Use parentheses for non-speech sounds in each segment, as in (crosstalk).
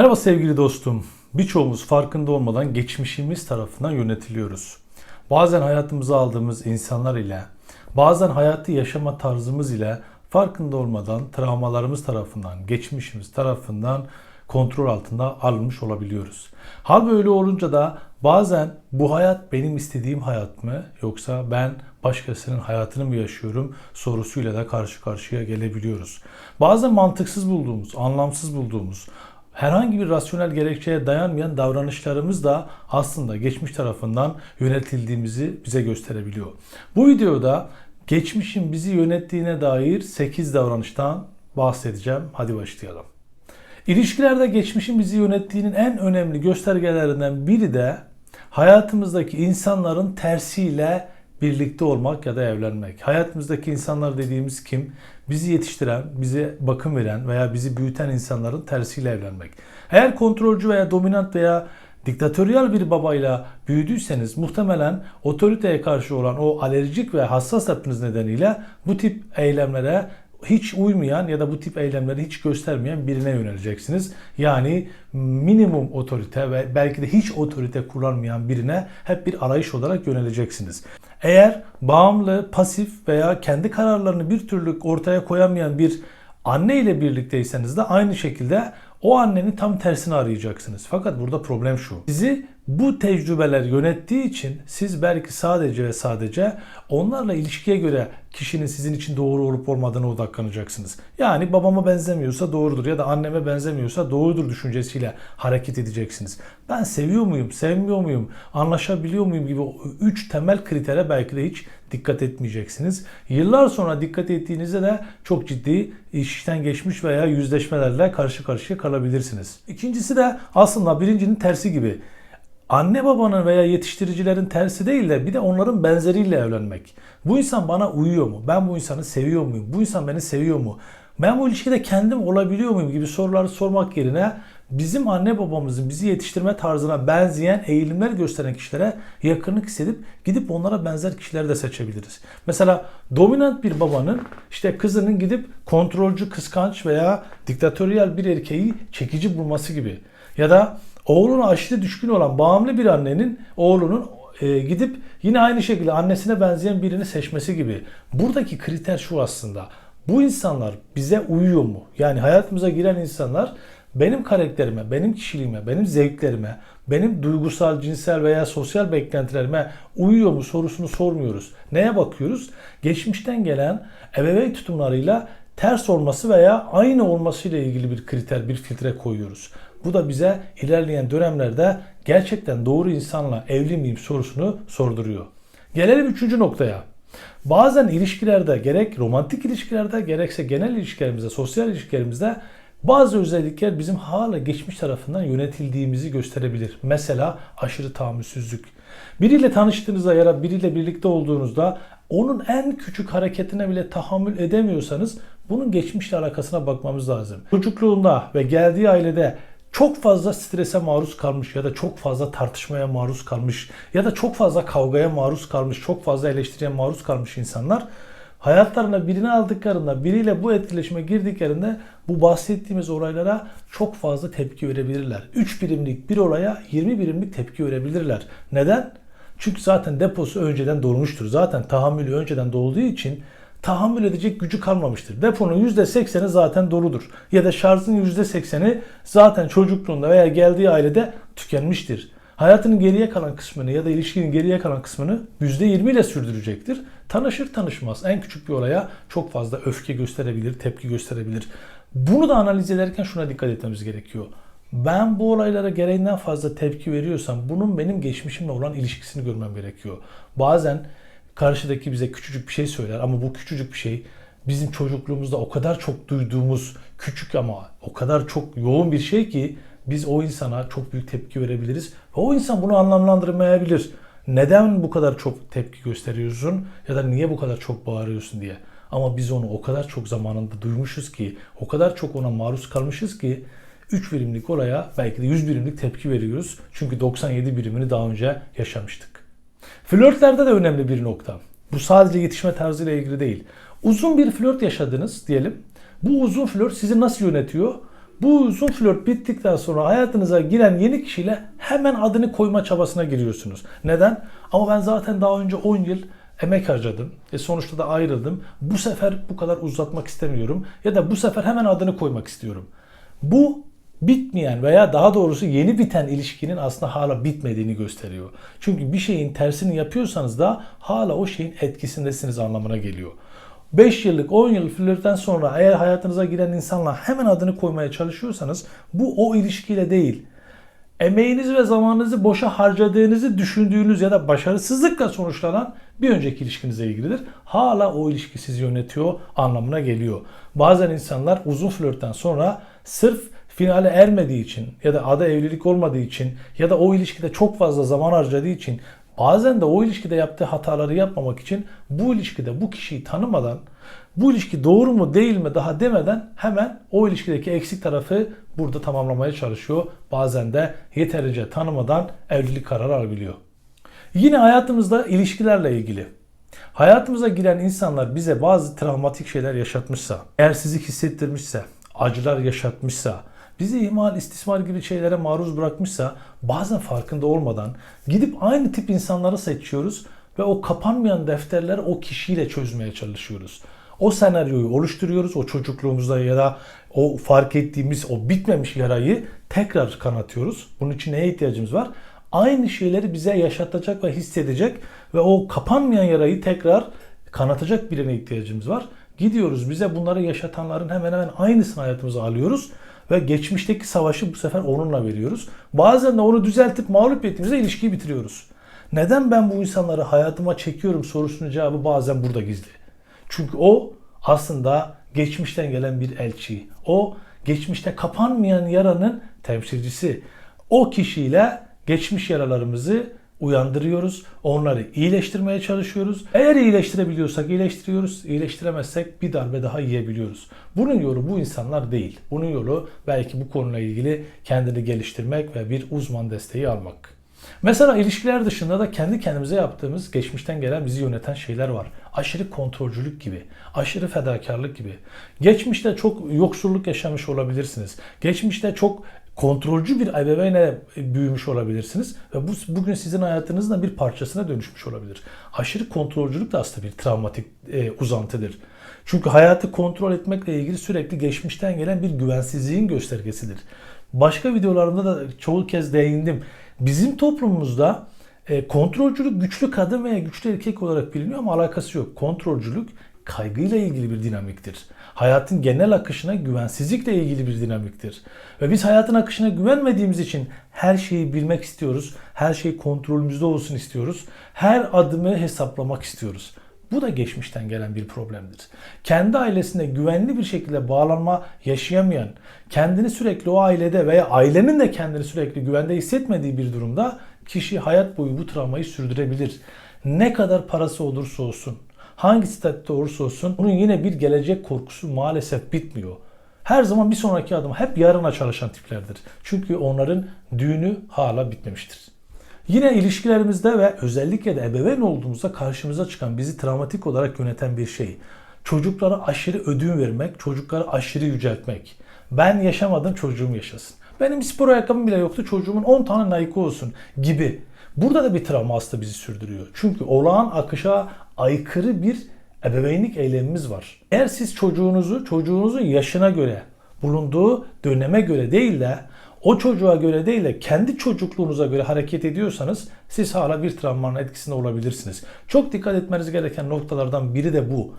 Merhaba sevgili dostum. Birçoğumuz farkında olmadan geçmişimiz tarafından yönetiliyoruz. Bazen hayatımıza aldığımız insanlar ile, bazen hayatı yaşama tarzımız ile farkında olmadan travmalarımız tarafından, geçmişimiz tarafından kontrol altında alınmış olabiliyoruz. Hal böyle olunca da bazen bu hayat benim istediğim hayat mı yoksa ben başkasının hayatını mı yaşıyorum sorusuyla da karşı karşıya gelebiliyoruz. Bazen mantıksız bulduğumuz, anlamsız bulduğumuz, herhangi bir rasyonel gerekçeye dayanmayan davranışlarımız da aslında geçmiş tarafından yönetildiğimizi bize gösterebiliyor. Bu videoda geçmişin bizi yönettiğine dair 8 davranıştan bahsedeceğim. Hadi başlayalım. İlişkilerde geçmişin bizi yönettiğinin en önemli göstergelerinden biri de hayatımızdaki insanların tersiyle birlikte olmak ya da evlenmek. Hayatımızdaki insanlar dediğimiz kim? Bizi yetiştiren, bize bakım veren veya bizi büyüten insanların tersiyle evlenmek. Eğer kontrolcü veya dominant veya diktatöryal bir babayla büyüdüyseniz muhtemelen otoriteye karşı olan o alerjik ve hassas yapınız nedeniyle bu tip eylemlere hiç uymayan ya da bu tip eylemleri hiç göstermeyen birine yöneleceksiniz. Yani minimum otorite ve belki de hiç otorite kullanmayan birine hep bir arayış olarak yöneleceksiniz. Eğer bağımlı, pasif veya kendi kararlarını bir türlü ortaya koyamayan bir anne ile birlikteyseniz de aynı şekilde o annenin tam tersini arayacaksınız. Fakat burada problem şu. Sizi bu tecrübeler yönettiği için siz belki sadece ve sadece onlarla ilişkiye göre kişinin sizin için doğru olup olmadığına odaklanacaksınız. Yani babama benzemiyorsa doğrudur ya da anneme benzemiyorsa doğrudur düşüncesiyle hareket edeceksiniz. Ben seviyor muyum, sevmiyor muyum, anlaşabiliyor muyum gibi 3 temel kritere belki de hiç dikkat etmeyeceksiniz. Yıllar sonra dikkat ettiğinizde de çok ciddi işten geçmiş veya yüzleşmelerle karşı karşıya kalabilirsiniz. İkincisi de aslında birincinin tersi gibi anne babanın veya yetiştiricilerin tersi değil de bir de onların benzeriyle evlenmek. Bu insan bana uyuyor mu? Ben bu insanı seviyor muyum? Bu insan beni seviyor mu? Ben bu ilişkide kendim olabiliyor muyum gibi soruları sormak yerine bizim anne babamızın bizi yetiştirme tarzına benzeyen eğilimler gösteren kişilere yakınlık hissedip gidip onlara benzer kişileri de seçebiliriz. Mesela dominant bir babanın işte kızının gidip kontrolcü, kıskanç veya diktatöryel bir erkeği çekici bulması gibi. Ya da oğluna aşırı düşkün olan bağımlı bir annenin oğlunun e, gidip yine aynı şekilde annesine benzeyen birini seçmesi gibi. Buradaki kriter şu aslında. Bu insanlar bize uyuyor mu? Yani hayatımıza giren insanlar benim karakterime, benim kişiliğime, benim zevklerime, benim duygusal, cinsel veya sosyal beklentilerime uyuyor mu sorusunu sormuyoruz. Neye bakıyoruz? Geçmişten gelen ebeveyn tutumlarıyla ters olması veya aynı olması ile ilgili bir kriter, bir filtre koyuyoruz. Bu da bize ilerleyen dönemlerde gerçekten doğru insanla evli miyim sorusunu sorduruyor. Gelelim üçüncü noktaya. Bazen ilişkilerde gerek romantik ilişkilerde gerekse genel ilişkilerimizde, sosyal ilişkilerimizde bazı özellikler bizim hala geçmiş tarafından yönetildiğimizi gösterebilir. Mesela aşırı tahammülsüzlük. Biriyle tanıştığınızda ya da biriyle birlikte olduğunuzda onun en küçük hareketine bile tahammül edemiyorsanız bunun geçmişle alakasına bakmamız lazım. Çocukluğunda ve geldiği ailede çok fazla strese maruz kalmış ya da çok fazla tartışmaya maruz kalmış ya da çok fazla kavgaya maruz kalmış, çok fazla eleştiriye maruz kalmış insanlar hayatlarına birini aldıklarında, biriyle bu etkileşime girdiklerinde bu bahsettiğimiz olaylara çok fazla tepki verebilirler. 3 birimlik bir olaya 20 birimlik tepki verebilirler. Neden? Çünkü zaten deposu önceden dolmuştur. Zaten tahammülü önceden dolduğu için tahammül edecek gücü kalmamıştır. Deponun %80'i zaten doludur. Ya da şarjın %80'i zaten çocukluğunda veya geldiği ailede tükenmiştir. Hayatının geriye kalan kısmını ya da ilişkinin geriye kalan kısmını %20 ile sürdürecektir. Tanışır tanışmaz en küçük bir olaya çok fazla öfke gösterebilir, tepki gösterebilir. Bunu da analiz ederken şuna dikkat etmemiz gerekiyor. Ben bu olaylara gereğinden fazla tepki veriyorsam bunun benim geçmişimle olan ilişkisini görmem gerekiyor. Bazen karşıdaki bize küçücük bir şey söyler ama bu küçücük bir şey bizim çocukluğumuzda o kadar çok duyduğumuz küçük ama o kadar çok yoğun bir şey ki biz o insana çok büyük tepki verebiliriz. Ve o insan bunu anlamlandırmayabilir. Neden bu kadar çok tepki gösteriyorsun ya da niye bu kadar çok bağırıyorsun diye. Ama biz onu o kadar çok zamanında duymuşuz ki, o kadar çok ona maruz kalmışız ki 3 birimlik olaya belki de 100 birimlik tepki veriyoruz. Çünkü 97 birimini daha önce yaşamıştık. Flörtlerde de önemli bir nokta. Bu sadece yetişme tarzıyla ilgili değil. Uzun bir flört yaşadınız diyelim. Bu uzun flört sizi nasıl yönetiyor? Bu uzun flört bittikten sonra hayatınıza giren yeni kişiyle hemen adını koyma çabasına giriyorsunuz. Neden? Ama ben zaten daha önce 10 yıl emek harcadım. E sonuçta da ayrıldım. Bu sefer bu kadar uzatmak istemiyorum. Ya da bu sefer hemen adını koymak istiyorum. Bu bitmeyen veya daha doğrusu yeni biten ilişkinin aslında hala bitmediğini gösteriyor. Çünkü bir şeyin tersini yapıyorsanız da hala o şeyin etkisindesiniz anlamına geliyor. 5 yıllık 10 yıl flörtten sonra eğer hayatınıza giren insanla hemen adını koymaya çalışıyorsanız bu o ilişkiyle değil. Emeğinizi ve zamanınızı boşa harcadığınızı düşündüğünüz ya da başarısızlıkla sonuçlanan bir önceki ilişkinize ilgilidir. Hala o ilişki sizi yönetiyor anlamına geliyor. Bazen insanlar uzun flörtten sonra sırf finale ermediği için ya da ada evlilik olmadığı için ya da o ilişkide çok fazla zaman harcadığı için bazen de o ilişkide yaptığı hataları yapmamak için bu ilişkide bu kişiyi tanımadan bu ilişki doğru mu değil mi daha demeden hemen o ilişkideki eksik tarafı burada tamamlamaya çalışıyor. Bazen de yeterince tanımadan evlilik kararı alabiliyor. Yine hayatımızda ilişkilerle ilgili. Hayatımıza giren insanlar bize bazı travmatik şeyler yaşatmışsa, değersizlik hissettirmişse, acılar yaşatmışsa, bizi ihmal, istismar gibi şeylere maruz bırakmışsa bazen farkında olmadan gidip aynı tip insanları seçiyoruz ve o kapanmayan defterleri o kişiyle çözmeye çalışıyoruz. O senaryoyu oluşturuyoruz o çocukluğumuzda ya da o fark ettiğimiz o bitmemiş yarayı tekrar kanatıyoruz. Bunun için neye ihtiyacımız var? Aynı şeyleri bize yaşatacak ve hissedecek ve o kapanmayan yarayı tekrar kanatacak birine ihtiyacımız var. Gidiyoruz bize bunları yaşatanların hemen hemen aynısını hayatımıza alıyoruz ve geçmişteki savaşı bu sefer onunla veriyoruz. Bazen de onu düzeltip mağlup ettiğimizde ilişkiyi bitiriyoruz. Neden ben bu insanları hayatıma çekiyorum sorusunun cevabı bazen burada gizli. Çünkü o aslında geçmişten gelen bir elçi. O geçmişte kapanmayan yaranın temsilcisi. O kişiyle geçmiş yaralarımızı uyandırıyoruz. Onları iyileştirmeye çalışıyoruz. Eğer iyileştirebiliyorsak iyileştiriyoruz. İyileştiremezsek bir darbe daha yiyebiliyoruz. Bunun yolu bu insanlar değil. Bunun yolu belki bu konuyla ilgili kendini geliştirmek ve bir uzman desteği almak. Mesela ilişkiler dışında da kendi kendimize yaptığımız geçmişten gelen bizi yöneten şeyler var. Aşırı kontrolcülük gibi, aşırı fedakarlık gibi. Geçmişte çok yoksulluk yaşamış olabilirsiniz. Geçmişte çok kontrolcü bir ebeveynle büyümüş olabilirsiniz ve bu bugün sizin hayatınızın bir parçasına dönüşmüş olabilir. Aşırı kontrolcülük de aslında bir travmatik e, uzantıdır. Çünkü hayatı kontrol etmekle ilgili sürekli geçmişten gelen bir güvensizliğin göstergesidir. Başka videolarımda da çoğu kez değindim. Bizim toplumumuzda e, kontrolcülük güçlü kadın veya güçlü erkek olarak biliniyor ama alakası yok. Kontrolcülük kaygıyla ilgili bir dinamiktir. Hayatın genel akışına güvensizlikle ilgili bir dinamiktir. Ve biz hayatın akışına güvenmediğimiz için her şeyi bilmek istiyoruz. Her şey kontrolümüzde olsun istiyoruz. Her adımı hesaplamak istiyoruz. Bu da geçmişten gelen bir problemdir. Kendi ailesine güvenli bir şekilde bağlanma yaşayamayan, kendini sürekli o ailede veya ailenin de kendini sürekli güvende hissetmediği bir durumda kişi hayat boyu bu travmayı sürdürebilir. Ne kadar parası olursa olsun, hangi statüde olursa olsun bunun yine bir gelecek korkusu maalesef bitmiyor. Her zaman bir sonraki adım hep yarına çalışan tiplerdir. Çünkü onların düğünü hala bitmemiştir. Yine ilişkilerimizde ve özellikle de ebeveyn olduğumuzda karşımıza çıkan bizi travmatik olarak yöneten bir şey. Çocuklara aşırı ödün vermek, çocukları aşırı yüceltmek. Ben yaşamadım çocuğum yaşasın. Benim spor ayakkabım bile yoktu çocuğumun 10 tane Nike olsun gibi. Burada da bir travma aslında bizi sürdürüyor. Çünkü olağan akışa aykırı bir ebeveynlik eylemimiz var. Eğer siz çocuğunuzu çocuğunuzun yaşına göre, bulunduğu döneme göre değil de o çocuğa göre değil de kendi çocukluğunuza göre hareket ediyorsanız siz hala bir travmanın etkisinde olabilirsiniz. Çok dikkat etmeniz gereken noktalardan biri de bu.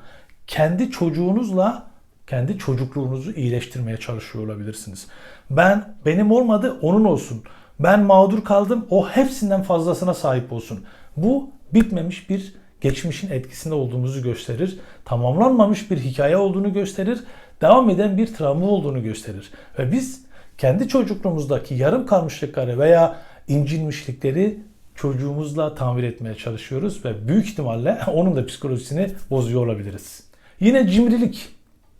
Kendi çocuğunuzla kendi çocukluğunuzu iyileştirmeye çalışıyor olabilirsiniz. Ben benim olmadı onun olsun. Ben mağdur kaldım o hepsinden fazlasına sahip olsun. Bu bitmemiş bir geçmişin etkisinde olduğumuzu gösterir. Tamamlanmamış bir hikaye olduğunu gösterir. Devam eden bir travma olduğunu gösterir. Ve biz kendi çocukluğumuzdaki yarım kalmışlıkları veya incinmişlikleri çocuğumuzla tamir etmeye çalışıyoruz ve büyük ihtimalle (laughs) onun da psikolojisini bozuyor olabiliriz. Yine cimrilik.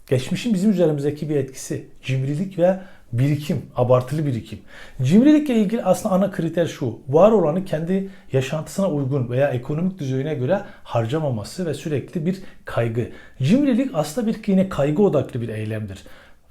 Geçmişin bizim üzerimizdeki bir etkisi. Cimrilik ve birikim, abartılı birikim. Cimrilikle ilgili aslında ana kriter şu. Var olanı kendi yaşantısına uygun veya ekonomik düzeyine göre harcamaması ve sürekli bir kaygı. Cimrilik aslında bir yine kaygı odaklı bir eylemdir.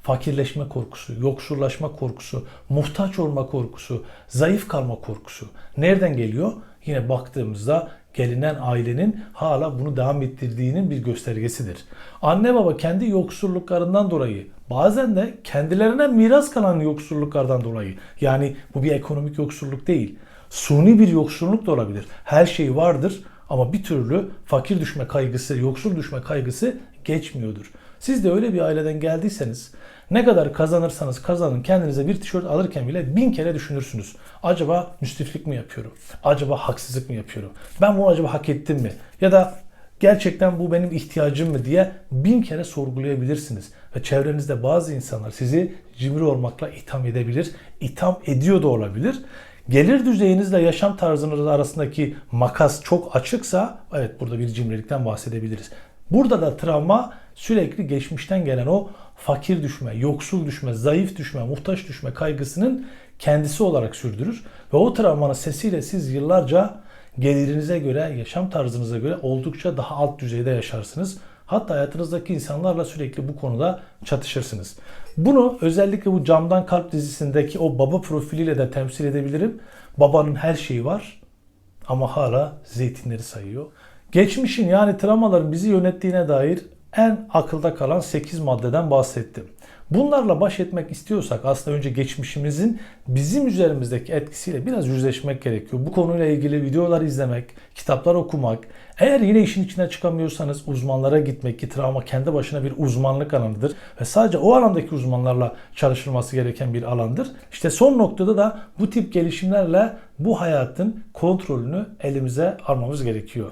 fakirleşme korkusu, yoksullaşma korkusu, muhtaç olma korkusu, zayıf kalma korkusu. Nereden geliyor? Yine baktığımızda gelinen ailenin hala bunu devam ettirdiğinin bir göstergesidir. Anne baba kendi yoksulluklarından dolayı bazen de kendilerine miras kalan yoksulluklardan dolayı yani bu bir ekonomik yoksulluk değil. Suni bir yoksulluk da olabilir. Her şey vardır ama bir türlü fakir düşme kaygısı, yoksul düşme kaygısı geçmiyordur. Siz de öyle bir aileden geldiyseniz ne kadar kazanırsanız kazanın kendinize bir tişört alırken bile bin kere düşünürsünüz. Acaba müstiflik mi yapıyorum? Acaba haksızlık mı yapıyorum? Ben bunu acaba hak ettim mi? Ya da gerçekten bu benim ihtiyacım mı diye bin kere sorgulayabilirsiniz. Ve çevrenizde bazı insanlar sizi cimri olmakla itham edebilir, itham ediyor da olabilir. Gelir düzeyinizle yaşam tarzınız arasındaki makas çok açıksa evet burada bir cimrilikten bahsedebiliriz. Burada da travma sürekli geçmişten gelen o fakir düşme, yoksul düşme, zayıf düşme, muhtaç düşme kaygısının kendisi olarak sürdürür. Ve o travmanın sesiyle siz yıllarca gelirinize göre, yaşam tarzınıza göre oldukça daha alt düzeyde yaşarsınız. Hatta hayatınızdaki insanlarla sürekli bu konuda çatışırsınız. Bunu özellikle bu Camdan Kalp dizisindeki o baba profiliyle de temsil edebilirim. Babanın her şeyi var ama hala zeytinleri sayıyor. Geçmişin yani travmaların bizi yönettiğine dair en akılda kalan 8 maddeden bahsettim. Bunlarla baş etmek istiyorsak aslında önce geçmişimizin bizim üzerimizdeki etkisiyle biraz yüzleşmek gerekiyor. Bu konuyla ilgili videolar izlemek, kitaplar okumak, eğer yine işin içine çıkamıyorsanız uzmanlara gitmek ki travma kendi başına bir uzmanlık alanıdır ve sadece o alandaki uzmanlarla çalışılması gereken bir alandır. İşte son noktada da bu tip gelişimlerle bu hayatın kontrolünü elimize almamız gerekiyor.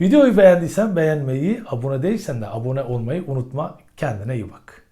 Videoyu beğendiysen beğenmeyi, abone değilsen de abone olmayı unutma. Kendine iyi bak.